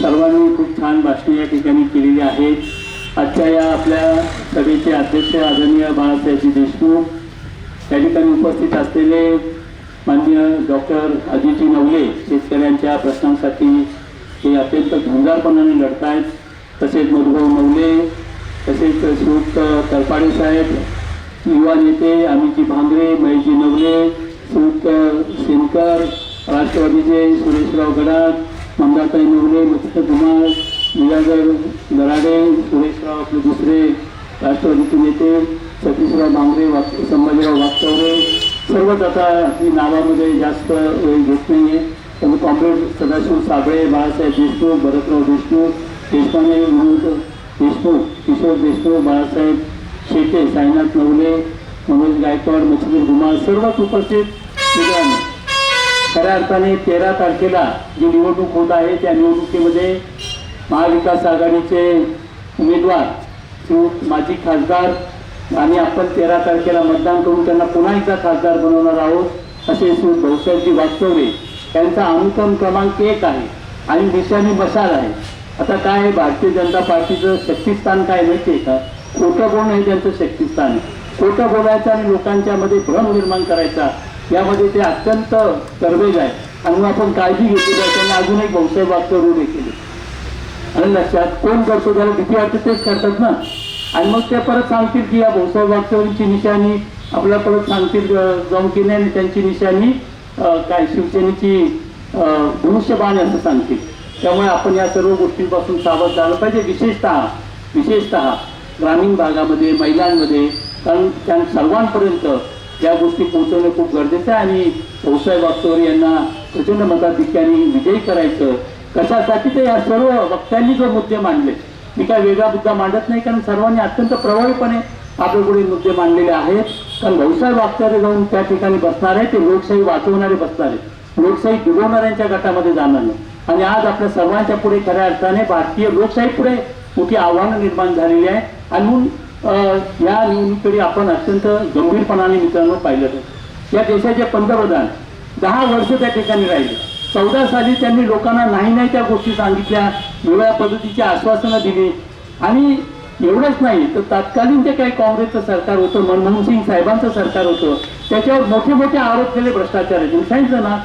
सर्वांनी खूप छान भाषणे या ठिकाणी केलेली आहेत. आजच्या या आपल्या सभेचे अध्यक्ष आदरणीय बाळासाहेबजी देशमुख त्या ठिकाणी उपस्थित असलेले माननीय डॉक्टर अजितजी नवले शेतकऱ्यांच्या प्रश्नांसाठी हे अत्यंत झुंजारपणाने लढत आहेत तसेच मधुभाऊ नवले तसेच श्रीयुक्त तरपाडे साहेब युवा नेते अमितजी भांगरे महेशजी नवले श्रीयुक्त सेनकर राष्ट्रवादीचे सुरेशराव गडाख मंदाताई नवरे मच्छिंद्र कुमार निरागर गराडे सुरेशराव आपले दुसरे राष्ट्रवादीचे नेते सतीशराव भांगरे वाक संभाजीराव वागचौरे सर्वच आता ही नावामध्ये जास्त वेळ घेत नाही आहे त्यामुळे कॉम्रेड सदाशिव साबळे बाळासाहेब देशमुख भरतराव देशमुख देशपांडे विनोद देशमुख किशोर देशमुख बाळासाहेब शेटे साईनाथ नवले मनोज गायकवाड मच्छिंद्र कुमार सर्वच उपस्थित मित्रांनो खऱ्या अर्थाने तेरा तारखेला जी निवडणूक होत आहे त्या निवडणुकीमध्ये महाविकास आघाडीचे उमेदवार श्री माजी खासदार आणि आपण तेरा तारखेला मतदान करून त्यांना पुन्हा एकदा खासदार बनवणार आहोत असे श्री भाऊसाहेबजी वास्तव्य त्यांचा अनुक्रम क्रमांक एक आहे आणि दिशाने मशाल आहे. आता काय आहे भारतीय जनता पार्टीचं शक्तिस्थान काय माहिती आहे का? खोटं बोलणं हे त्यांचं शक्तिस्थान. आहे खोटं बोलायचं आणि लोकांच्यामध्ये भ्रम निर्माण करायचा. यामध्ये ते अत्यंत तरबेज आहे आणि मग आपण काळजी घेतली पाहिजे त्यांना अजून एक भाऊसाहेब रू देखील. आणि लक्षात कोण करतो त्याला भीती वाटते तेच करतात ना. आणि मग ते परत सांगतील की या भाऊसाहेब वागचौरींची निशाणी आपल्या परत सांगतील अं, जाऊन की नाही आणि त्यांची निशाणी काय शिवसेनेची अं, धनुष्यबाण असं सांगतील. त्यामुळे आपण या सर्व गोष्टींपासून सावध झालं पाहिजे. विशेषतः विशेषतः ग्रामीण भागामध्ये महिलांमध्ये कारण त्या सर्वांपर्यंत या गोष्टी पोहोचवणं खूप गरजेचं आहे. आणि भाऊसाहेब वागचौरे यांना प्रचंड मताधिक्याने विजयी करायचं. कशासाठी ते या सर्व वक्त्यांनी जो मुद्दे मांडले मी काय वेगळा मुद्दा मांडत नाही कारण सर्वांनी अत्यंत प्रभावीपणे आपल्यापुढे मुद्दे मांडलेले आहेत. कारण भाऊसाहेब वागचौरे जाऊन त्या ठिकाणी बसणार आहे ते लोकशाही वाचवणारे बसणार आहे लोकशाही डुबवणाऱ्यांच्या गटामध्ये जाणार नाही. आणि आज आपल्या सर्वांच्या पुढे खऱ्या अर्थाने भारतीय लोकशाही पुढे मोठी आव्हानं निर्माण झालेली आहे. आणि म्हणून या निवडणुकीकडे आपण अत्यंत गंभीरपणाने मित्रांनो पाहिलं या देशाचे पंतप्रधान दहा वर्ष त्या ठिकाणी राहिले. चौदा साली त्यांनी लोकांना नाही नाही त्या गोष्टी सांगितल्या वेगळ्या पद्धतीची आश्वासनं दिली. आणि एवढंच नाही तर तत्कालीन जे काही काँग्रेसचं सरकार होतं मनमोहन सिंग साहेबांचं सरकार होतं त्याच्यावर मोठे मोठे आरोप केले भ्रष्टाचाराचे मी सांगितलं ना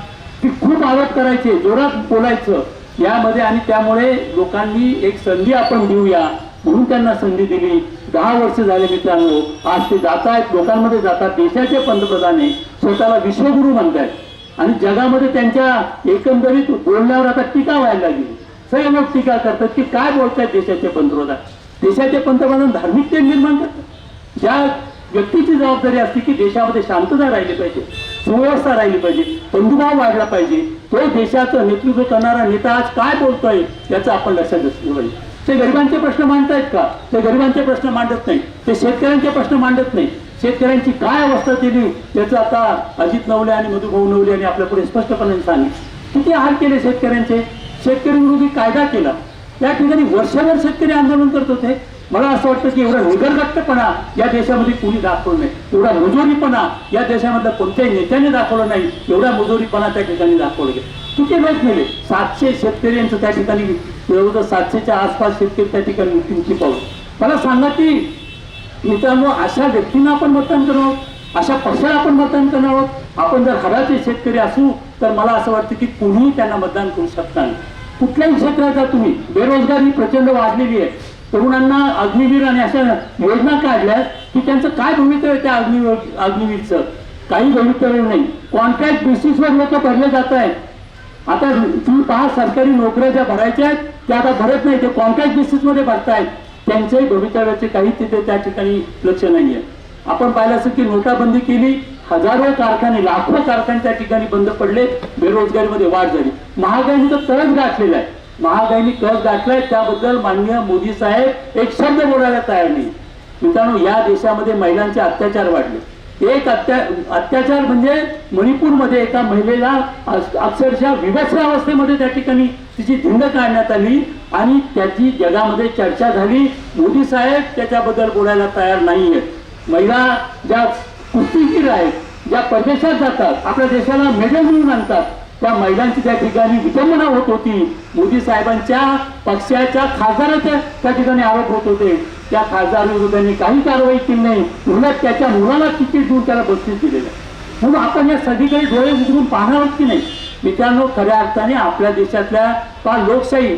की खूप आरोप करायचे जोरात बोलायचं. यामध्ये आणि त्यामुळे लोकांनी एक संधी आपण देऊया. म्हणून त्यांना संधी दिली. दहा वर्ष झाले मित्रांनो आज ते जात आहेत लोकांमध्ये जातात. देशाचे पंतप्रधान आहे स्वतःला विश्वगुरु म्हणतायत. आणि जगामध्ये त्यांच्या एकंदरीत बोलण्यावर आता टीका व्हायला लागली. सगळे लोक टीका करतात की काय बोलतायत देशाचे पंतप्रधान? देशाचे पंतप्रधान धार्मिक ते निर्माण करतात. ज्या व्यक्तीची जबाबदारी असते की देशामध्ये शांतता राहिली पाहिजे सुव्यवस्था राहिली पाहिजे बंधुभाव वाढला पाहिजे तो देशाचं नेतृत्व करणारा नेता आज काय बोलतोय याचं आपण लक्षात असलं पाहिजे. ते गरिबांचे प्रश्न मांडतायत का? ते गरिबांचे प्रश्न मांडत नाही. ते शेतकऱ्यांचे प्रश्न मांडत नाही. शेतकऱ्यांची काय अवस्था केली? त्याचं आता अजित नवले आणि मधुभाऊ नवले यांनी आपल्या पुढे स्पष्टपणे सांगितलं. किती हाल केले शेतकऱ्यांचे? शेतकरी विरोधी कायदा केला. त्या ठिकाणी वर्षभर शेतकरी आंदोलन करत होते. मला असं वाटतं की एवढा निगरगट्टपणा या देशामध्ये कुणी दाखवलं नाही. एवढा मुजोरीपणा या देशामधल्या कोणत्याही नेत्याने दाखवलं नाही. एवढा मुजोरीपणा त्या ठिकाणी दाखवलं गेला. किती लोक मेले सातशे शेतकरी यांचं त्या ठिकाणी जवळजवळ सातशेच्या आसपास शेतकरी त्या ठिकाणी मृत्यूमुखी पाहू मला सांगा की मित्रांनो अशा व्यक्तींना आपण मतदान करणार आहोत अशा पक्षाला आपण मतदान करणार आहोत आपण जर हराचे शेतकरी असू तर मला असं वाटतं की कोणीही त्यांना मतदान करू शकता नाही. कुठल्याही क्षेत्रात जा तुम्ही. बेरोजगारी प्रचंड वाढलेली आहे. तरुणांना अग्निवीर आणि अशा योजना काढल्या की त्यांचं काय भवितव्य आहे त्या अग्निवीर अग्निवीरचं? काही भवितव्य नाही. कॉन्ट्रॅक्ट बेसिसवर लोक भरले जात आहेत. आता तुम्ही पहा सरकारी नोकऱ्या ज्या भरायच्या आहेत त्या आता भरत नाही ते कॉन्ट्रॅक्ट बेसिसमध्ये भरतायत. त्यांच्याही भवितव्याचे काही तिथे त्या ठिकाणी लक्ष नाही आहे आपण पाहिलं असं की नोटाबंदी केली हजारो कारखाने लाखो कारखाने त्या ठिकाणी बंद पडले बेरोजगारीमध्ये वाढ झाली. महागाईने तर कळस गाठलेला आहे. महागाईने कळस गाठलाय त्याबद्दल माननीय मोदी साहेब एक शब्द बोलायला तयार नाही. मित्रांनो या देशामध्ये महिलांचे अत्याचार वाढले. एक अत्या अत्याचार म्हणजे मणिपूरमध्ये एका महिलेला अक्षरशः अक्षरशः अवस्थेमध्ये त्या ठिकाणी तिची धिंड काढण्यात आली आणि त्याची जगामध्ये चर्चा झाली. मोदी साहेब त्याच्याबद्दल बोलायला तयार नाहीये महिला ज्या कुस्तीगीर आहेत ज्या परदेशात जातात आपल्या देशाला मेडल म्हणून आणतात त्या महिलांची त्या ठिकाणी विटंबना होत होती. मोदी साहेबांच्या पक्षाच्या खासदाराच्या त्या ठिकाणी आरोप होत होते. त्या खासदार विरोधाने काही कारवाई केली नाही. उलट त्याच्या मुलाला तिकीट देऊन त्याला बक्षीस दिलेलं आहे. म्हणून आपण या सगळीकडे डोळे उघडून पाहणार की नाही. मित्रांनो खऱ्या अर्थाने आपल्या देशातल्या का लोकशाही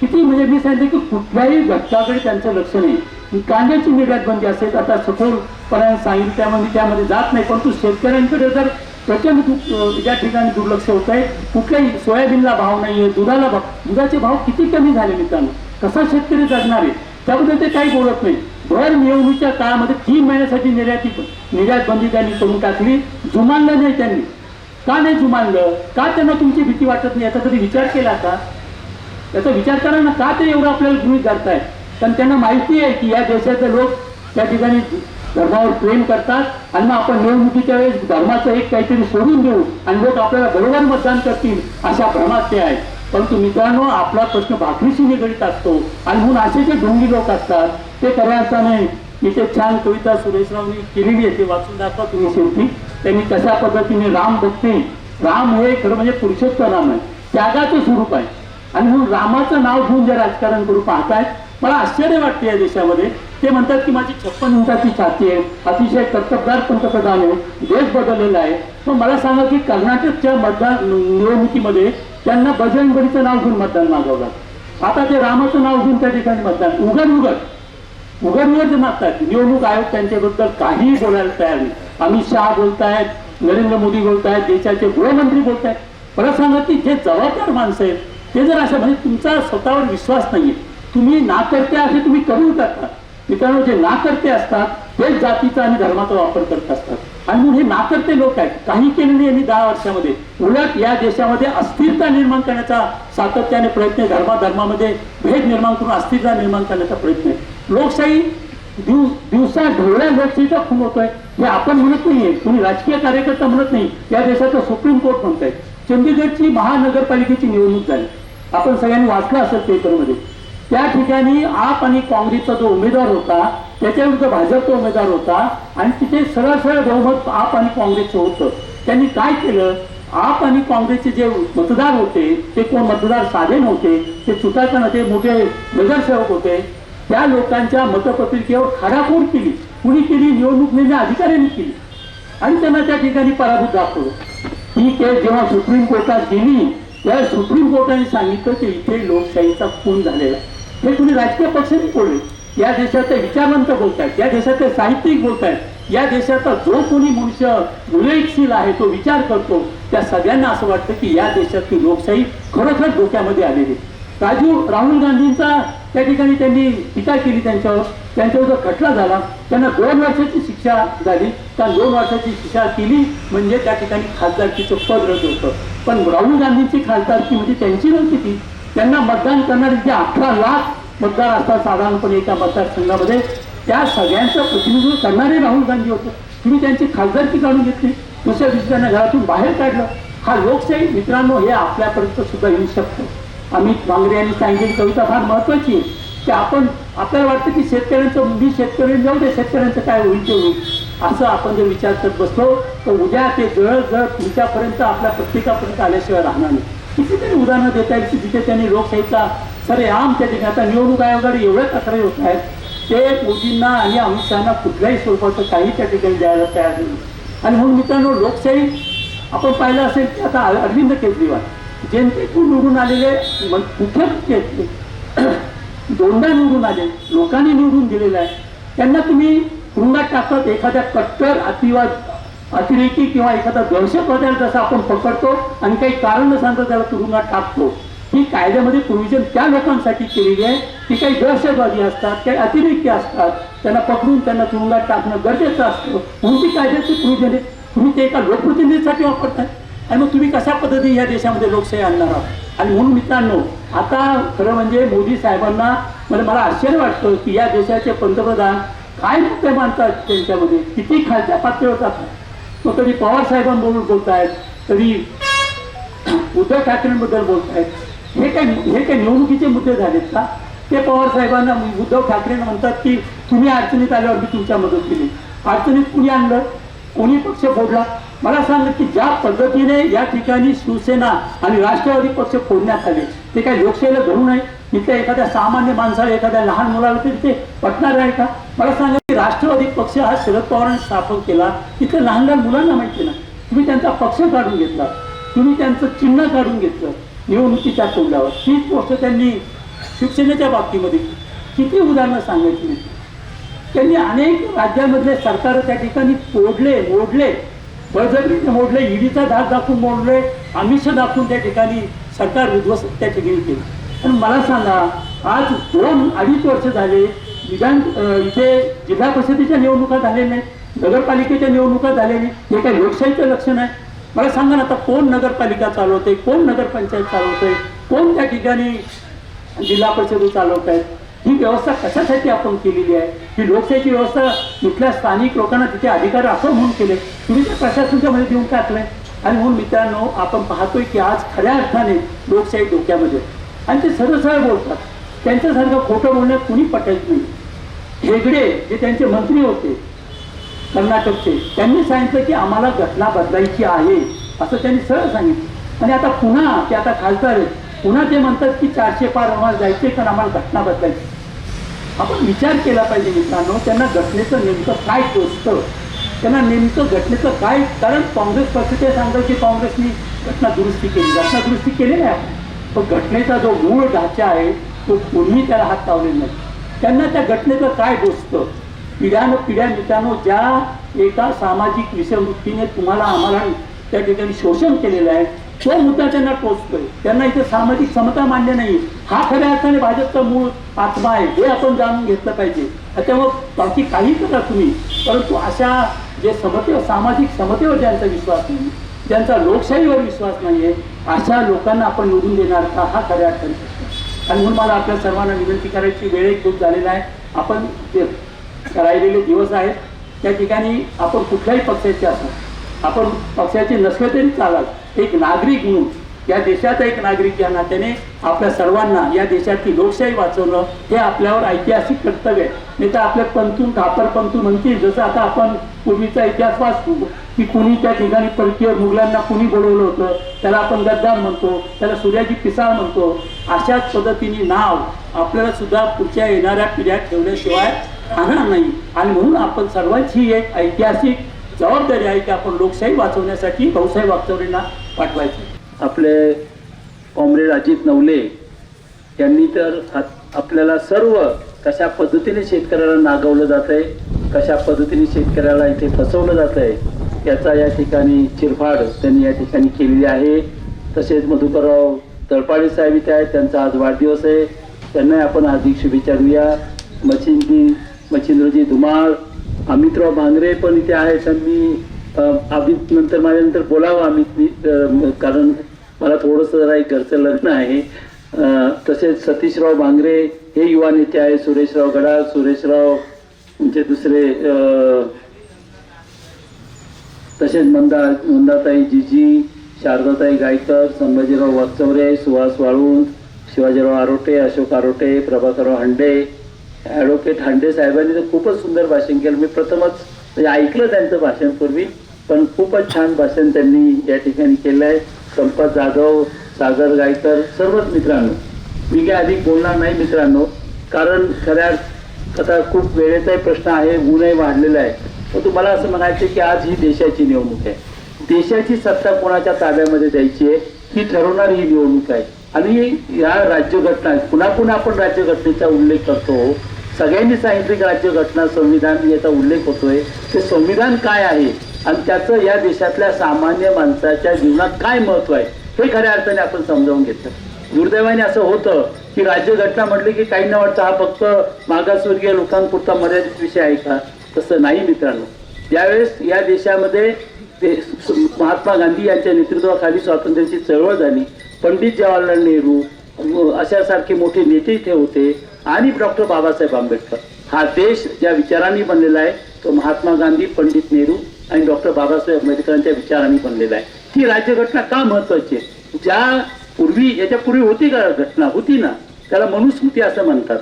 किती म्हणजे मी सांगितलं की कुठल्याही घटकाकडे त्यांचं लक्ष नाही. कांद्याची निर्यात बंदी असेल आता सखोलपणाने सांगितलं त्यामध्ये त्यामध्ये जात नाही. परंतु शेतकऱ्यांकडे जर प्रचंड या ठिकाणी दुर्लक्ष होत आहे कुठल्याही सोयाबीनला भाव नाही आहे दुधाला भाव दुधाचे भाव किती कमी झाले मित्रांनो? कसा शेतकरी जगणार आहे? त्याबद्दल ते काही बोलत नाही. भर निवडणुकीच्या काळामध्ये तीन महिन्यासाठी निर्याती निर्यात बंदी त्यांनी करून टाकली. जुमानलं नाही त्यांनी. का नाही जुमानलं? का त्यांना तुमची भीती वाटत नाही? याचा कधी विचार केला का? याचा विचार करा ना का ते एवढं आपल्याला गृहित धरताय कारण त्यांना माहिती आहे की या देशाचे लोक त्या ठिकाणी धर्मावर प्रेम करतात आणि मग आपण निवडणुकीच्या वेळेस धर्माचं एक काहीतरी सोडून देऊ आणि लोक आपल्याला बरोबर मतदान करतील अशा भ्रमात ते आहेत. परंतु मित्रांनो हो, आपला प्रश्न भाकरीशी निगडीत असतो आणि म्हणून असे जे ढोंगी लोक असतात ते खऱ्या अर्थाने इथे छान कविता सुरेशरावनी केलेली आहे ते वाचून दाखवा तुम्ही शेवटी. त्यांनी कशा पद्धतीने राम भक्ती राम हे खरं म्हणजे पुरुषोत्तर राम आहे. त्यागाचं स्वरूप आहे. आणि म्हणून रामाचं नाव घेऊन जे राजकारण करू पाहतायत मला आश्चर्य वाटते या देशामध्ये. ते म्हणतात की माझी छप्पन इंचाची छाती आहे अतिशय कर्तबदार पंतप्रधान आहे देश बदललेला आहे. पण मला सांगा की कर्नाटकच्या मतदान निवडणुकीमध्ये त्यांना बजरंगबलीचं नाव घेऊन मतदान मागवलं. आता ते रामाचं नाव घेऊन त्या ठिकाणी मतदान. उघड उघड. उघड उघड मागतात. निवडणूक आयोग त्यांच्याबद्दल काहीही बोलायला तयार नाही. अमित शहा बोलतायत नरेंद्र मोदी बोलतायत देशाचे गृहमंत्री बोलतायत. परत सांगा की जे जबाबदार माणसं आहेत ते जर अशा म्हणजे तुमचा स्वतःवर विश्वास नाहीये. तुम्ही ना करते असे तुम्ही करून करता. मित्रांनो जे ना करते असतात तेच जातीचा आणि धर्माचा वापर करत असतात. आणि म्हणून हे नाकर्ते लोक आहेत. काही केले नाही यांनी दहा वर्षामध्ये. उलट या देशामध्ये अस्थिरता निर्माण करण्याचा सातत्याने प्रयत्न धर्माधर्मामध्ये धर्मा धर्मामध्ये भेद निर्माण करून अस्थिरता निर्माण करण्याचा प्रयत्न आहे. लोकशाही दिव दिवसा ढवळ्या लोकशाहीचा खून होतोय. हे आपण म्हणत नाहीये कोणी राजकीय कार्यकर्ता म्हणत नाही. या देशाचं सुप्रीम कोर्ट म्हणतंय. चंदीगडची महानगरपालिकेची निवडणूक झाली. आपण सगळ्यांनी वाचलं असेल पेपरमध्ये त्या ठिकाणी आप आणि काँग्रेसचा जो उमेदवार होता त्याच्याविरुद्ध भाजपचा उमेदवार होता आणि तिथे सरळ सरळ बहुमत आप आणि काँग्रेसचं होतं. त्यांनी काय केलं? आप आणि काँग्रेसचे जे मतदार होते ते कोण मतदार साधे नव्हते ते चुकाचा नव्हते मोठे नगरसेवक होते. त्या लोकांच्या मतपत्रिकेवर खाडाखोड केली. कुणी केली? निवडणूक निर्णय अधिकाऱ्यांनी केली. आणि त्यांना त्या ठिकाणी पराभूत दाखवलं. ही केस जेव्हा सुप्रीम कोर्टात गेली त्यावेळेस सुप्रीम कोर्टाने सांगितलं की इथे लोकशाहीचा खून झालेला आहे. हे कुणी राजकीय पक्षाने बोलले या देशाचे विचारवंत बोलतायत या देशाचे साहित्यिक बोलतायत या देशाचा जो कोणी मनुष्य विवेकशील आहे तो विचार करतो त्या सगळ्यांना असं वाटतं की या देशातली लोकशाही खरोखर धोक्यामध्ये आलेली राजू राजीव राहुल गांधींचा त्या ठिकाणी त्यांनी टीका केली त्यांच्यावर. त्यांच्यावर जो खटला झाला त्यांना दोन वर्षाची शिक्षा झाली. त्या दोन वर्षाची शिक्षा केली म्हणजे त्या ठिकाणी खासदारकीचं पद रद्द होतं. पण राहुल गांधींची खासदारकी म्हणजे त्यांची नव्हती ती. त्यांना मतदान करणारे जे अठरा लाख मतदार असतात साधारणपणे एका मतदारसंघामध्ये त्या सगळ्यांचं प्रतिनिधित्व करणारे राहुल गांधी होते. तुम्ही त्यांची खासदारकी काढून घेतली. दुसऱ्या दिवशी त्यांना घरातून बाहेर काढलं. हा लोकशाही मित्रांनो हे आपल्यापर्यंत सुद्धा येऊ शकतो. अमित मांगरे यांनी सांगितलेली कविता फार महत्वाची आहे. की आपण आपल्याला वाटतं की शेतकऱ्यांचं मी शेतकऱ्यांनी जाऊ दे शेतकऱ्यांचं काय होईल ते होईल. असं आपण जर विचार करत बसलो तर उद्या ते जळ जळ तुमच्यापर्यंत आपल्या प्रत्येकापर्यंत आल्याशिवाय राहणार नाही. कितीतरी उदाहरणं देता येईल की जिथे त्यांनी लोकशाहीचा सरे आम त्या ठिकाणी आता निवडणूक आयोगाकडे एवढ्या तक्रारी होत आहेत. ते मोदींना आणि अमित शहाना कुठल्याही स्वरूपाचं काही त्या ठिकाणी द्यायला तयार नाही. आणि म्हणून मित्रांनो लोकशाही आपण पाहिलं असेल की आता अरविंद केजरीवाल जनतेतून निवडून आलेले मन- मुख्य दोनदा निवडून आले लोकांनी निवडून दिलेलं आहे. त्यांना तुम्ही तुरुंगात टाकत एखाद्या कट्टर अतिवाद अतिरेकी किंवा एखादा दहशतवाद्याला जसं आपण पकडतो आणि काही कारण न सांगता त्याला तुरुंगात टाकतो. ही कायद्यामध्ये प्रोव्हिजन त्या लोकांसाठी केलेली आहे की काही दहशतवादी असतात काही अतिरेकी असतात त्यांना पकडून त्यांना तुरुंगात टाकणं गरजेचं असतं. म्हणून ती कायद्याची प्रोव्हिजन आहे. तुम्ही ते एका लोकप्रतिनिधीसाठी वापरताय. आणि मग तुम्ही कशा पद्धतीने या देशामध्ये लोकशाही आणणार आहात? आणि म्हणून मित्रांनो आता खरं म्हणजे मोदी साहेबांना म्हणजे मला आश्चर्य वाटतं की या देशाचे पंतप्रधान काय मुद्दे मानतात त्यांच्यामध्ये? किती खालच्या पातळीवर जातात? मग कधी पवार साहेबांबरोबर बोलतायत कधी उद्धव ठाकरेंबद्दल बोलतायत. हे काय हे काय निवडणुकीचे मुद्दे झालेत का? ते पवार साहेबांना उद्धव ठाकरेंना म्हणतात की तुम्ही अडचणीत आल्यावर मी तुमच्या मदत केली. अडचणीत कुणी आणलं? कोणी पक्ष फोडला? मला सांगत की ज्या पद्धतीने या ठिकाणी शिवसेना आणि राष्ट्रवादी पक्ष फोडण्यात आले ते काही लोकशाहीला धरू नये? इथे एखाद्या सामान्य माणसाला एखाद्या लहान मुलाला तरी ते पटणार आहे का? मला सांगा राष्ट्रवादी पक्ष हा शरद पवारांनी स्थापन केला. इथे लहान लहान मुलांना माहिती ना तुम्ही त्यांचा पक्ष काढून घेतला. तुम्ही त्यांचं चिन्ह काढून घेतलं. निवडणुकीच्या तोंडावर. तीच गोष्ट त्यांनी शिक्षणाच्या बाबतीमध्ये किती उदाहरणं सांगायची त्यांनी अनेक राज्यामधले सरकार त्या ठिकाणी तोडले मोडले. बळजबरीने मोडले ईडीचा धाक दाखवून मोडले. आमिष दाखवून त्या ठिकाणी सरकार विध्वस्त त्या ठिकाणी केलं. पण मला सांगा आज दोन अडीच वर्ष झाले विधान इथे जिल्हा परिषदेच्या निवडणुका झालेल्या आहेत नगरपालिकेच्या निवडणुका झालेली हे काय लोकशाहीचं लक्षण आहे? मला सांगा ना आता कोण नगरपालिका चालवते कोण नगरपंचायत चालवते कोण त्या ठिकाणी जिल्हा परिषद चालवत आहेत ही व्यवस्था कशासाठी आपण केलेली आहे? ही लोकशाहीची व्यवस्था इथल्या स्थानिक लोकांना तिथे अधिकार असं म्हणून केले. तुम्ही ते प्रशासनाच्या मध्ये देऊन टाकलंय. आणि म्हणून मित्रांनो आपण पाहतोय की आज खऱ्या अर्थाने लोकशाही डोक्यामध्ये आणि ते सरळ सरळ बोलतात. त्यांच्यासारखं खोटं बोलण्यात कुणी पटायचं नाही. हेगडे जे त्यांचे मंत्री होते कर्नाटकचे. त्यांनी सांगितलं की आम्हाला घटना बदलायची आहे असं त्यांनी सरळ सांगितलं. आणि आता पुन्हा ते आता खासदार आहेत पुन्हा ते म्हणतात की चारशे पार आम्हाला जायचे कारण आम्हाला घटना बदलायची. आपण विचार केला पाहिजे मित्रांनो त्यांना घटनेचं नेमकं काय टोचतं? त्यांना नेमकं घटनेचं काय कारण काँग्रेस पक्ष ते सांगतं की काँग्रेसनी घटना दुरुस्ती केली. घटना दुरुस्ती केलेली आहे पण घटनेचा जो मूळ ढाचा आहे तो कोणीही त्याला हात लावलेला नाही. त्यांना त्या घटनेचं काय गोष्ट? पिढ्यानं पिढ्या मित्रांनो ज्या एका सामाजिक विषयवृत्तीने तुम्हाला आम्हाला त्या ठिकाणी शोषण केलेलं आहे तो मुद्दा त्यांना टोचतोय. त्यांना इथे सामाजिक समता मान्य नाही. हा खऱ्या अर्थाने भाजपचा मूळ आत्मा आहे हे आपण जाणून घेतलं पाहिजे. त्यामुळं बाकी काही करा तुम्ही. परंतु अशा जे समतेवर सामाजिक समतेवर ज्यांचा विश्वास नाही ज्यांचा लोकशाहीवर विश्वास नाही आहे अशा लोकांना आपण निवडून देणार का? हा खऱ्या अर्थाने प्रश्न. आणि म्हणून मला आपल्या सर्वांना विनंती करायची वेळ एक खूप झालेला आहे. आपण ते राहिलेले दिवस आहेत. त्या ठिकाणी आपण कुठल्याही पक्षाचे असो आपण पक्षाचे नसले तरी चालाल. एक नागरिक म्हणून या देशाचा एक नागरिक या नात्याने आपल्या सर्वांना या देशाची लोकशाही वाचवणं हे आपल्यावर ऐतिहासिक कर्तव्य आहे. नाही तर आपल्या पंतून खापर पंतू म्हणतील जसं आता आपण पूर्वीचा इतिहास वाचतो. की कुणी त्या ठिकाणी परकीय मुघलांना कुणी बोलवलं होतं त्याला आपण गद्दार म्हणतो त्याला सूर्याची पिसाळ म्हणतो अशाच पद्धतीने नाव आपल्याला सुद्धा पुढच्या येणाऱ्या पिढ्या ठेवल्याशिवाय राहणार नाही. आणि म्हणून आपण सर्वांची एक ऐतिहासिक जबाबदारी आहे की आपण लोकशाही वाचवण्यासाठी भाऊसाहेब वागचौरेंना पाठवायचे. आपले कॉम्रेड अजित नवले यांनी तर आपल्याला सर्व कशा पद्धतीने शेतकऱ्याला नागवलं जात आहे कशा पद्धतीने शेतकऱ्याला इथे फसवलं जात आहे याचा या ठिकाणी चिरफाड त्यांनी या ठिकाणी केलेली आहे. तसेच मधुकरराव तळपाडे साहेब इथे आहेत त्यांचा आज वाढदिवस आहे. त्यांनाही आपण हार्दिक शुभेच्छा देऊया. मच्छिंदी मच्छिंद्रजी धुमाळ अमितराव भांगरे पण इथे आहेत. त्यांनी अमित नंतर माझ्यानंतर बोलावं अमित मी, कारण मला थोडंसं जरा एक घरचं लग्न आहे. तसेच सतीशराव भांगरे हे युवा नेते आहेत. सुरेशराव गडाळ सुरेशराव म्हणजे दुसरे तसेच मंदा मंदाताई जिजी शारदाताई गायकर संभाजीराव वागचौरे सुहास वाळून शिवाजीराव आरोटे अशोक आरोटे प्रभाकरराव हंडे ॲडव्होकेट हांडे साहेबांनी तर खूपच सुंदर भाषण केलं. मी प्रथमच म्हणजे ऐकलं त्यांचं भाषण पूर्वी पण खूपच छान भाषण त्यांनी या ठिकाणी केलं आहे. संपत जाधव सागर गायकर सर्वच मित्रांनो. मी काय अधिक बोलणार नाही मित्रांनो कारण खऱ्या आता खूप वेळेचाही प्रश्न आहे ऊनही वाढलेला आहे. तर तुम्हाला असं म्हणायचं की आज ही देशाची निवडणूक आहे. देशाची सत्ता कोणाच्या ताब्यामध्ये द्यायची आहे ही ठरवणारी ही निवडणूक आहे. आणि या राज्यघटना पुन्हा पुन्हा आपण राज्यघटनेचा उल्लेख करतो सगळ्यांनी सांगितलं की राज्यघटना संविधान याचा उल्लेख होतोय. ते संविधान काय आहे? आणि त्याचं या देशातल्या सामान्य माणसाच्या जीवनात काय महत्त्व आहे? हे खऱ्या अर्थाने आपण समजावून घेतलं. दुर्दैवाने असं होतं की राज्यघटना म्हटली की काही न वाटतं हा फक्त मागासवर्गीय लोकांपुरता मर्यादित विषय आहे का? तसं नाही मित्रांनो. त्यावेळेस या देशामध्ये ते महात्मा गांधी यांच्या नेतृत्वाखाली स्वातंत्र्याची चळवळ झाली. पंडित जवाहरलाल नेहरू अशासारखे मोठे नेते इथे होते आणि डॉक्टर बाबासाहेब आंबेडकर. हा देश ज्या विचारांनी बनलेला आहे तो महात्मा गांधी पंडित नेहरू आणि डॉक्टर बाबासाहेब आंबेडकरांच्या विचारांनी बनलेला आहे. ती राज्यघटना का महत्वाची आहे? ज्या पूर्वी याच्या पूर्वी होती का घटना? होती ना. त्याला मनुस्मृती असं म्हणतात.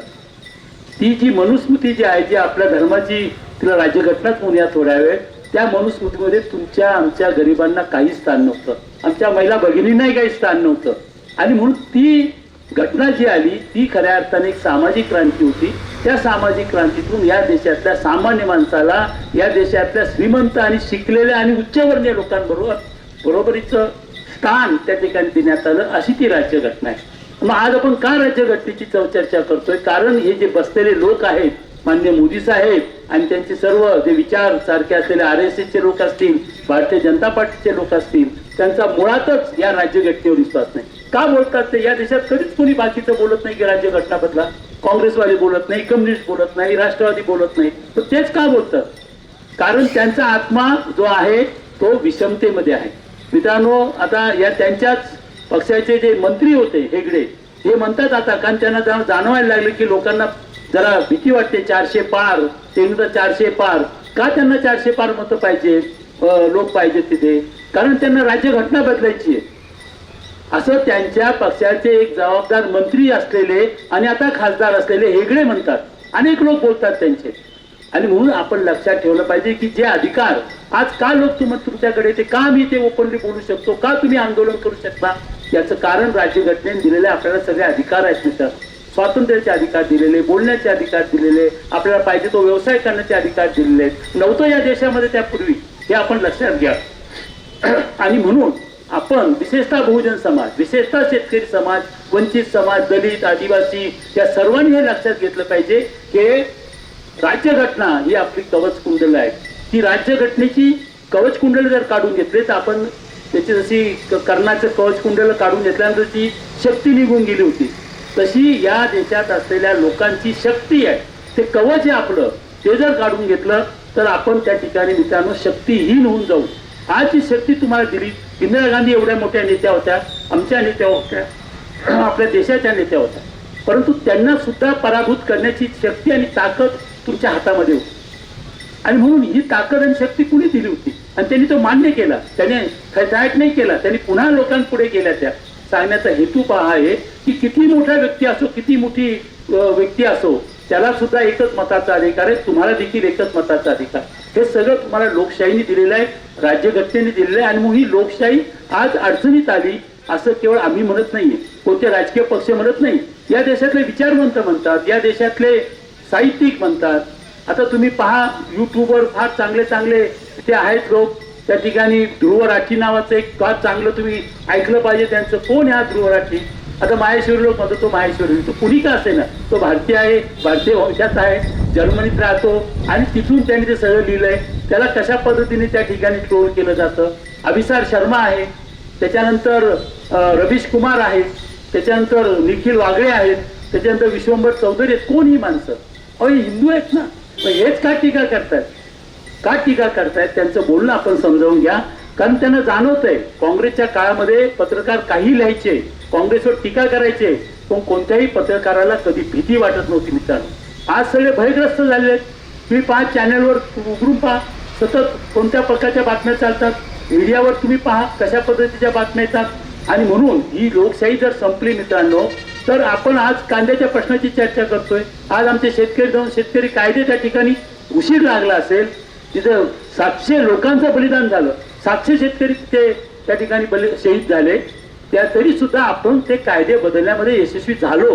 ती जी मनुस्मृती जी आहे जी आपल्या धर्माची तिला राज्यघटनाच म्हणूया थोड्या वेळ. त्या मनुस्मृतीमध्ये तुमच्या आमच्या गरिबांना काही स्थान नव्हतं. आमच्या महिला भगिनींनाही काही स्थान नव्हतं. आणि म्हणून ती घटना जी आली ती खऱ्या अर्थाने एक सामाजिक क्रांती होती. त्या सामाजिक क्रांतीतून या देशातल्या सामान्य माणसाला या देशातल्या श्रीमंत आणि शिकलेल्या आणि उच्चवर्णीय लोकांबरोबर बरोबरीचं स्थान त्या ठिकाणी देण्यात आलं. अशी ती राज्यघटना आहे. मग आज आपण का राज्यघटनेची चर्चा करतोय? कारण हे जे बसलेले लोक आहेत मान्य मोदी साहेब आणि त्यांचे सर्व जे विचार सारखे असलेले आर एस एसचे लोक असतील भारतीय जनता पार्टीचे लोक असतील त्यांचा मुळातच या राज्यघटनेवर विश्वास नाही. का बोलतात ते? या देशात कधीच कोणी बाकीचं बोलत नाही की राज्यघटना बदला काँग्रेसवाले बोलत नाही कम्युनिस्ट बोलत नाही राष्ट्रवादी बोलत नाही. तर तेच का बोलतात? कारण त्यांचा आत्मा जो आहे तो विषमतेमध्ये आहे. मित्रांनो आता या त्यांच्याच पक्षाचे जे मंत्री होते हेगडे हे म्हणतात आता कारण त्यांना जाणवायला लागले की लोकांना जरा भीती वाटते चारशे पार ते तर चारशे पार. का त्यांना चारशे पार मतं पाहिजे? लोक पाहिजेत तिथे. कारण त्यांना राज्यघटना बदलायची आहे. असं त्यांच्या पक्षाचे एक जबाबदार मंत्री असलेले आणि आता खासदार असलेले हेगडे म्हणतात. अनेक लोक बोलतात त्यांचे. आणि म्हणून आपण लक्षात ठेवलं पाहिजे की जे अधिकार आज का लोक तुम तुमच्याकडे ते का मी ते ओपनली बोलू शकतो? का तुम्ही आंदोलन करू शकता? याचं कारण राज्यघटनेने दिलेले आपल्याला सगळे अधिकार आहेत मित्र स्वातंत्र्याचे अधिकार दिलेले बोलण्याचे अधिकार दिलेले आपल्याला पाहिजे तो व्यवसाय करण्याचे अधिकार दिलेले आहेत. नव्हतं या देशामध्ये त्यापूर्वी हे आपण लक्षात घ्या. आणि म्हणून आपण विशेषतः बहुजन समाज विशेषतः शेतकरी समाज वंचित समाज दलित आदिवासी या सर्वांनी हे लक्षात घेतलं पाहिजे की राज्यघटना ही आपली कवच कुंडल आहे ती राज्यघटनेची कवच कुंडल जर काढून घेतली तर आपण त्याची जशी कर्णाचं कवच कुंडल काढून घेतल्यानंतर ती शक्ती निघून गेली होती. तशी या देशात असलेल्या लोकांची शक्ती आहे. ते कवच आहे आपलं. ते जर काढून घेतलं तर आपण त्या ठिकाणी मित्रांनो शक्तीहीन होऊन जाऊ. आज जी शक्ती तुम्हाला दिली. इंदिरा गांधी एवढ्या मोठ्या नेत्या होत्या आमच्या नेत्या होत्या आपल्या देशाच्या नेत्या होत्या. परंतु त्यांना सुद्धा पराभूत करण्याची शक्ती आणि ताकद तुमच्या हातामध्ये होती. आणि म्हणून ही ताकद आणि शक्ती कुणी दिली होती? आणि त्यांनी तो मान्य केला. त्याने खचायट नाही केला. त्यांनी पुन्हा लोकांपुढे केल्या त्या. सांगण्याचा हेतू पहा आहे की किती मोठा व्यक्ती असो किती मोठी व्यक्ती असो त्याला सुद्धा एकच मताचा अधिकार आहे तुम्हाला देखील एकच मताचा अधिकार. हे सगळं तुम्हाला लोकशाहीने दिलेलं आहे राज्यघटनेने दिलेलं आहे आणि मग ही लोकशाही आज अडचणीत आली असं केवळ आम्ही म्हणत नाहीये. कोणते राजकीय पक्ष म्हणत नाही. या देशातले विचारवंत म्हणतात या देशातले साहित्यिक म्हणतात. आता तुम्ही पहा युट्यूबवर फार चांगले चांगले ते आहेत लोक. त्या ठिकाणी ध्रुव राठी नावाचं एक का चांगलं तुम्ही ऐकलं पाहिजे त्यांचं. कोण ह्या ध्रुव राठी आता माहेश्वरी लोक म्हणतो तो माहेश्वरी. तो कुणी का असे ना तो भारतीय आहे भारतीय वंशाचा आहे जर्मनीत राहतो आणि तिथून त्यांनी ते सगळं लिहिलंय. त्याला कशा पद्धतीने त्या ठिकाणी ट्रोल केलं जातं? अभिसार शर्मा आहे त्याच्यानंतर रवीश कुमार आहेत त्याच्यानंतर निखिल वागळे आहेत त्याच्यानंतर विश्वंभर चौधरी आहेत. कोण ही माणसं? अहो हे हिंदू आहेत ना? मग हेच का टीका करतायत? का टीका करतायत? त्यांचं बोलणं आपण समजावून घ्या. कारण त्यांना जाणवत आहे काँग्रेसच्या काळामध्ये पत्रकार काही लिहायचे काँग्रेसवर टीका करायचे पण कोणत्याही पत्रकाराला कधी भीती वाटत नव्हती मित्रांनो. आज सगळे भयग्रस्त झालेले आहेत. तुम्ही पहा चॅनलवर उघडून पहा. सतत कोणत्या प्रकारच्या बातम्या चालतात? मीडियावर तुम्ही पहा कशा पद्धतीच्या बातम्या येतात? आणि म्हणून ही लोकशाही जर संपली मित्रांनो तर आपण आज कांद्याच्या प्रश्नाची चर्चा करतोय. आज आमचे शेतकरी जाऊन शेतकरी कायदे त्या ठिकाणी उशीर लागला असेल. तिथं सातशे लोकांचं बलिदान झालं. सातशे शेतकरी ते त्या ठिकाणी बलि शहीद झाले. त्या तरी सुद्धा आपण ते कायदे बदलण्यामध्ये यशस्वी झालो.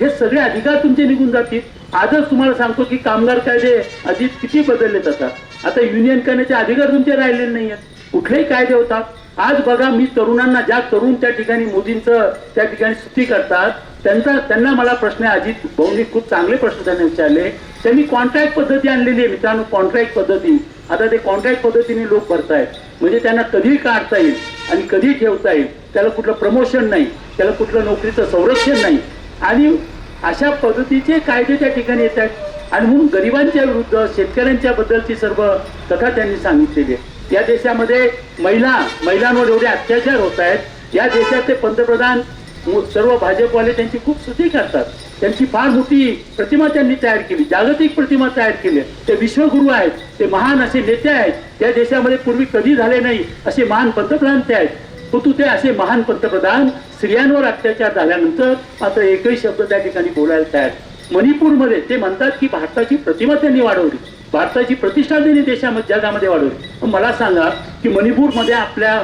हे सगळे अधिकार तुमचे निघून जातील. आजच तुम्हाला सांगतो की कामगार कायदे अधिक किती बदलले जातात आता युनियन करण्याचे अधिकार तुमचे राहिलेले नाही आहेत कुठलेही कायदे होतात. आज बघा मी तरुणांना ज्या तरुण त्या ठिकाणी मोदींचं त्या ठिकाणी स्तुती करतात त्यांचा त्यांना मला प्रश्न आहे, अजित भाऊंनी खूप चांगले प्रश्न त्यांना विचारले. त्यांनी कॉन्ट्रॅक्ट पद्धती आणलेली आहे मित्रांनो कॉन्ट्रॅक्ट पद्धती. आता ते कॉन्ट्रॅक्ट पद्धतीने लोक भरतायत. म्हणजे त्यांना कधी काढता येईल आणि कधी ठेवता येईल. त्याला कुठलं प्रमोशन नाही. त्याला कुठलं नोकरीचं संरक्षण नाही. आणि अशा पद्धतीचे कायदे त्या ठिकाणी येत आहेत आणि म्हणून गरिबांच्या विरुद्ध शेतकऱ्यांच्या बद्दलची सर्व कथा त्यांनी सांगितलेली आहे. या देशामध्ये महिला महिलांवर एवढे अत्याचार होत आहेत. या देशाचे पंतप्रधान सर्व भाजपवाले त्यांची खूप स्तुती करतात. त्यांची फार मोठी प्रतिमा त्यांनी तयार केली. जागतिक प्रतिमा तयार केली. ते विश्वगुरु आहेत. ते महान असे नेते आहेत. त्या देशामध्ये पूर्वी कधी झाले नाही असे महान पंतप्रधान ते आहेत. परंतु ते असे महान पंतप्रधान स्त्रियांवर अत्याचार झाल्यानंतर मात्र एकही शब्द त्या ठिकाणी बोलायला तयार मणिपूरमध्ये ते म्हणतात की भारताची प्रतिमा त्यांनी वाढवली. भारताची प्रतिष्ठा त्यांनी देशामध्ये जगामध्ये वाढवली. मला सांगा की मणिपूरमध्ये आपल्या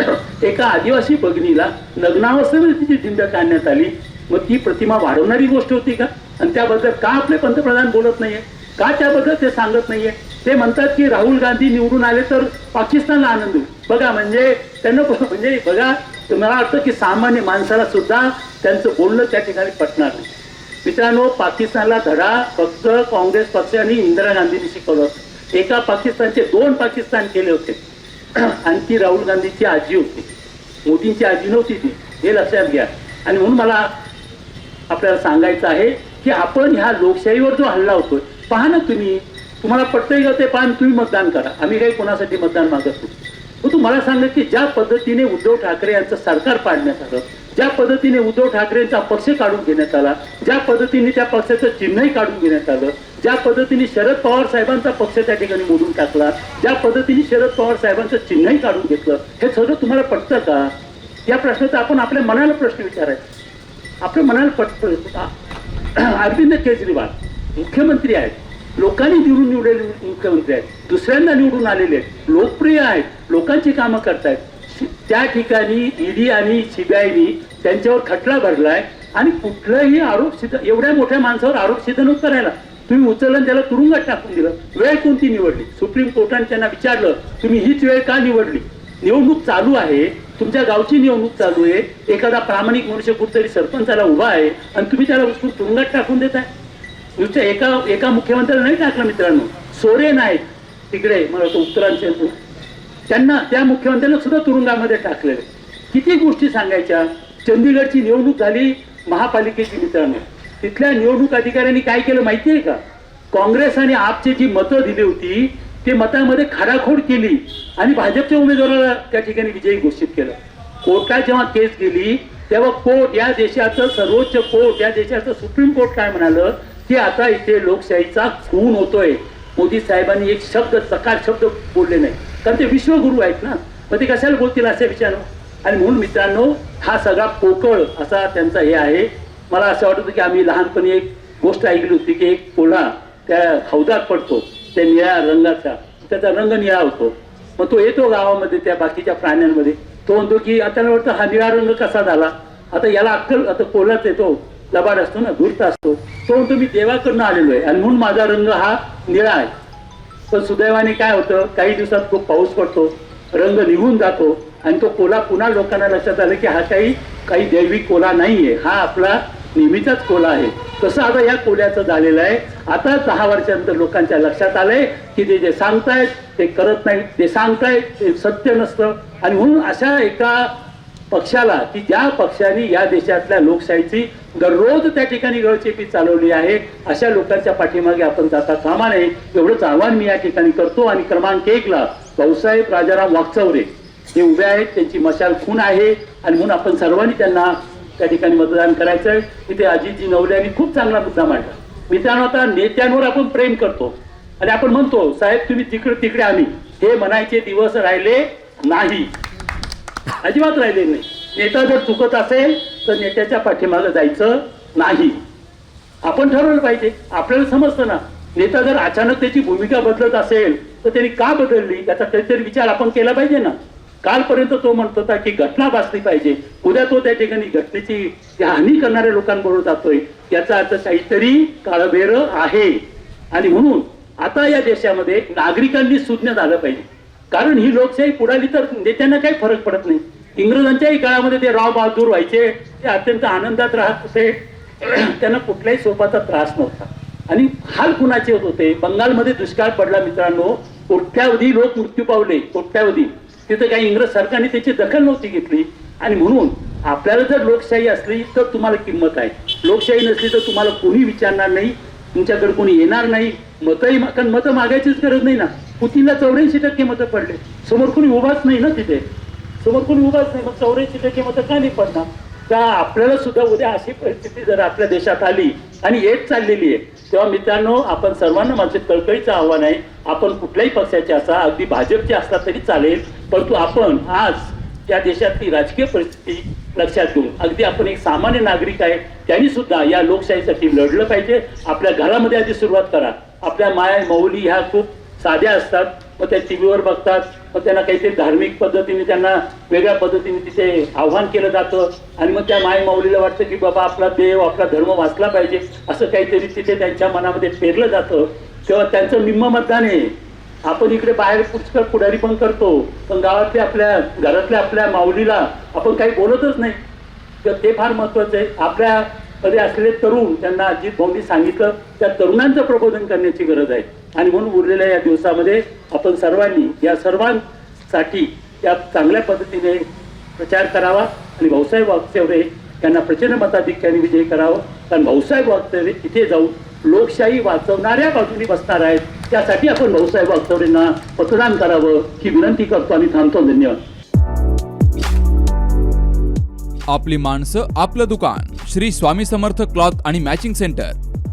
एका आदिवासी भगिनीला नग्नावस्थेमध्ये तिची जिंद काढण्यात आली. मग ती प्रतिमा वाढवणारी गोष्ट होती का? आणि त्याबद्दल का आपले पंतप्रधान बोलत नाहीये? का त्याबद्दल ते सांगत नाहीये? ते म्हणतात की राहुल गांधी निवडून आले तर पाकिस्तानला आनंद होईल. बघा म्हणजे त्यांना म्हणजे बघा मला वाटतं की सामान्य माणसाला सुद्धा त्यांचं बोलणं त्या ठिकाणी पटणार नाही. मित्रांनो पाकिस्तानला धडा फक्त काँग्रेस पक्षाने इंदिरा गांधींनी शिकवलं होतं. एका पाकिस्तानचे दोन पाकिस्तान केले होते. आणि ती राहुल गांधीची आजी होती. मोदींची आजी नव्हती ती. हे लक्षात घ्या. आणि म्हणून मला आपल्याला सांगायचं आहे की आपण ह्या लोकशाहीवर जो हल्ला होतोय पहा ना तुम्ही. तुम्हाला पटतंय का ते? पहा तुम्ही मतदान करा. आम्ही काही कोणासाठी मतदान मागत नाही. मग तुम्हाला सांगा की ज्या पद्धतीने उद्धव ठाकरे यांचं सरकार पाडण्यात आलं ज्या पद्धतीने उद्धव ठाकरेंचा पक्ष काढून घेण्यात आला ज्या पद्धतीने त्या पक्षाचं चिन्हही काढून घेण्यात आलं ज्या पद्धतीने शरद पवार साहेबांचा पक्ष त्या ठिकाणी मोडून टाकला ज्या पद्धतीने शरद पवार साहेबांचं चिन्हही काढून घेतलं हे सगळं तुम्हाला पटतं का? या प्रश्नाचा आपण आपल्या मनाला प्रश्न विचारायचा. आपल्या मनाला पटत अरविंद केजरीवाल मुख्यमंत्री आहेत लोकांनी निवडून निवडलेले मुख्यमंत्री आहेत दुसऱ्यांदा निवडून आलेले आहेत लोकप्रिय आहेत लोकांची कामं करतायत. त्या ठिकाणी ईडी आणि सीबीआयनी त्यांच्यावर खटला भरलाय आणि कुठलाही आरोप सिद्ध एवढ्या मोठ्या माणसावर आरोप सिद्ध नव्हतं करायला तुम्ही उचलून त्याला तुरुंगात टाकून दिलं. वेळ कोणती निवडली? सुप्रीम कोर्टाने त्यांना विचारलं तुम्ही हीच वेळ का निवडली? निवडणूक चालू आहे. तुमच्या गावची निवडणूक चालू आहे. एखादा प्रामाणिक मनुष्य कुठतरी सरपंचाला उभा आहे आणि तुम्ही त्याला उचलून तुरुंगात टाकून देताय. नुसत्या एका एका मुख्यमंत्र्याला नाही टाकलं मित्रांनो. सोरेन आहेत तिकडे मला उत्तरांचे त्यांना त्या मुख्यमंत्र्यांना सुद्धा तुरुंगामध्ये टाकलेले किती गोष्टी सांगायच्या? चंदीगडची निवडणूक झाली महापालिकेची मित्रांनो. तिथल्या निवडणूक अधिकाऱ्यांनी काय केलं माहिती आहे का? काँग्रेस आणि आपची जी मतं दिली होती ते मतामध्ये खाडाखोड केली आणि भाजपच्या उमेदवाराला त्या ठिकाणी विजयी घोषित केलं. कोर्टात जेव्हा केस गेली तेव्हा कोर्ट या देशाचं सर्वोच्च कोर्ट या देशाचं सुप्रीम कोर्ट काय म्हणालं? की आता इथे लोकशाहीचा खून होतोय. मोदी साहेबांनी एक शब्द सकार शब्द बोलले नाही. कारण ते विश्वगुरु आहेत ना. मग ते कशाला बोलतील असे विचार? आणि म्हणून मित्रांनो हा सगळा पोकळ असा त्यांचा हे आहे. मला असं वाटत होतं की आम्ही लहानपणी एक गोष्ट ऐकली होती की एक कोल्हा त्या हौदात पडतो त्या निळ्या रंगाचा त्याचा रंग निळा होतो. मग तो येतो गावामध्ये त्या बाकीच्या प्राण्यांमध्ये. तो म्हणतो की आता वाटतं हा निळा रंग कसा झाला? आता याला अक्कल आता कोल्हाच येतो लबाड असतो ना धूर्त असतो. तो म्हणतो मी देवाकडनं आलेलो आहे आणि म्हणून माझा रंग हा निळा आहे. पण सुदैवाने काय होतं काही दिवसात खूप पाऊस पडतो रंग निघून जातो आणि तो कोला पुन्हा लोकांना लक्षात आलं की हा काही काही दैविक कोला नाहीये. हा आपला नेहमीचाच कोला आहे. तसं आता या कोल्याचं झालेलं आहे. आता दहा वर्षानंतर लोकांच्या लक्षात आलंय की ते जे सांगतायत ते करत नाही ते सांगतायत ते सत्य नसतं. आणि म्हणून अशा एका पक्षाला की ज्या पक्षाने या देशातल्या लोकशाहीची दररोज त्या ठिकाणी गळचेपी चालवली आहे अशा लोकांच्या पाठीमागे आपण जाता कामा नये. एवढंच आव्हान मी या ठिकाणी करतो. आणि क्रमांक एकला भाऊसाहेब राजाराम वागचौरे हे उभे आहेत त्यांची मशाल खून आहे. आणि म्हणून आपण सर्वांनी त्यांना त्या ठिकाणी मतदान करायचं आहे तिथे अजितजी नवले यांनी खूप चांगला मुद्दा मांडला. मित्रांनो आता नेत्यांवर आपण प्रेम करतो. आणि आपण म्हणतो साहेब तुम्ही तिकडे तिकडे आम्ही. हे म्हणायचे दिवस राहिले नाही. अजिबात राहिले नाही. नेता जर चुकत असेल तर नेत्याच्या पाठीमागं जायचं नाही. आपण ठरवलं पाहिजे. आपल्याला समजतं ना. नेता जर अचानक त्याची भूमिका बदलत असेल तर त्यांनी का बदलली? याचा काहीतरी विचार आपण केला पाहिजे ना. कालपर्यंत तो म्हणत होता की घटना वाचली पाहिजे. उद्या तो त्या ठिकाणी घटनेची हानी करणाऱ्या लोकांबरोबर जातोय. याचा अर्थ काहीतरी काळबेर आहे. आणि म्हणून आता या देशामध्ये नागरिकांनी सुज्ञ झालं पाहिजे. कारण ही लोकशाही पुढाली तर नेत्यांना काही फरक पडत नाही. इंग्रजांच्याही काळामध्ये ते राव बहादूर व्हायचे. ते अत्यंत आनंदात राहत होते. त्यांना कुठल्याही स्वरूपाचा त्रास नव्हता. आणि हाल कुणाचे होत होते? बंगालमध्ये दुष्काळ पडला मित्रांनो. कोट्यावधी लोक मृत्यू पावले. कोट्यावधी. तिथे काही इंग्रज सरकारने त्याची दखल नव्हती घेतली. आणि म्हणून आपल्याला जर लोकशाही असली तर तुम्हाला किंमत आहे. लोकशाही नसली तर तुम्हाला कोणी विचारणार नाही. तुमच्याकडे कोणी येणार नाही. मतही कारण मतं मागायचीच गरज नाही ना. पुतीनला चौऱ्याऐंशी टक्के मतं पडले. समोर कोणी उभाच नाही ना तिथे. समोर कोणी उभाच नाही. मग चौऱ्याऐंशी टक्के मतं का नाही पडणार? का आपल्याला सुद्धा उद्या अशी परिस्थिती जर आपल्या देशात आली आणि येत चाललेली आहे तेव्हा मित्रांनो आपण सर्वांना माझे कळकळीचं आव्हान आहे. आपण कुठल्याही पक्षाचे असा अगदी भाजपचे असला तरी चालेल परंतु आपण आज या देशातली राजकीय परिस्थिती लक्षात घेऊन अगदी आपण एक सामान्य नागरिक आहे त्यांनी सुद्धा या लोकशाहीसाठी लढलं पाहिजे. आपल्या घरामध्ये आधी सुरुवात करा. आपल्या माया मौली ह्या खूप साध्या असतात मग त्या टीव्हीवर बघतात मग त्यांना काहीतरी धार्मिक पद्धतीने त्यांना वेगळ्या पद्धतीने तिथे आव्हान केलं जातं. आणि मग त्या माय माऊलीला वाटतं की बाबा आपला देव आपला धर्म वाचला पाहिजे असं काहीतरी तिथे त्यांच्या मनामध्ये पेरलं जातं. तेव्हा त्यांचं निम्म मतदान आहे. आपण इकडे बाहेर पुष्कळ पुढारी पण करतो पण गावातल्या आपल्या घरातल्या आपल्या माऊलीला आपण काही बोलतच नाही. तर ते फार महत्वाचं आहे. आपल्या मध्ये असलेले तरुण त्यांना अजित भाऊंनी सांगितलं त्या तरुणांचं प्रबोधन करण्याची गरज आहे. आणि म्हणून उरलेल्या या दिवसामध्ये आपण सर्वांनी या सर्वांसाठी या चांगल्या पद्धतीने प्रचार करावा आणि भाऊसाहेब वागचौरे यांना प्रचंड मताधिक्याने विजय करावं. कारण भाऊसाहेब वागचौरे तिथे जाऊन लोकशाही वाचवणाऱ्या बाजूनी बसणार आहेत. त्यासाठी आपण भाऊसाहेब वागचौरेंना मतदान करावं ही विनंती करतो आणि थांबतो. धन्यवाद. आपली माणसं आपलं दुकान. श्री स्वामी समर्थ क्लॉथ आणि मॅचिंग सेंटर.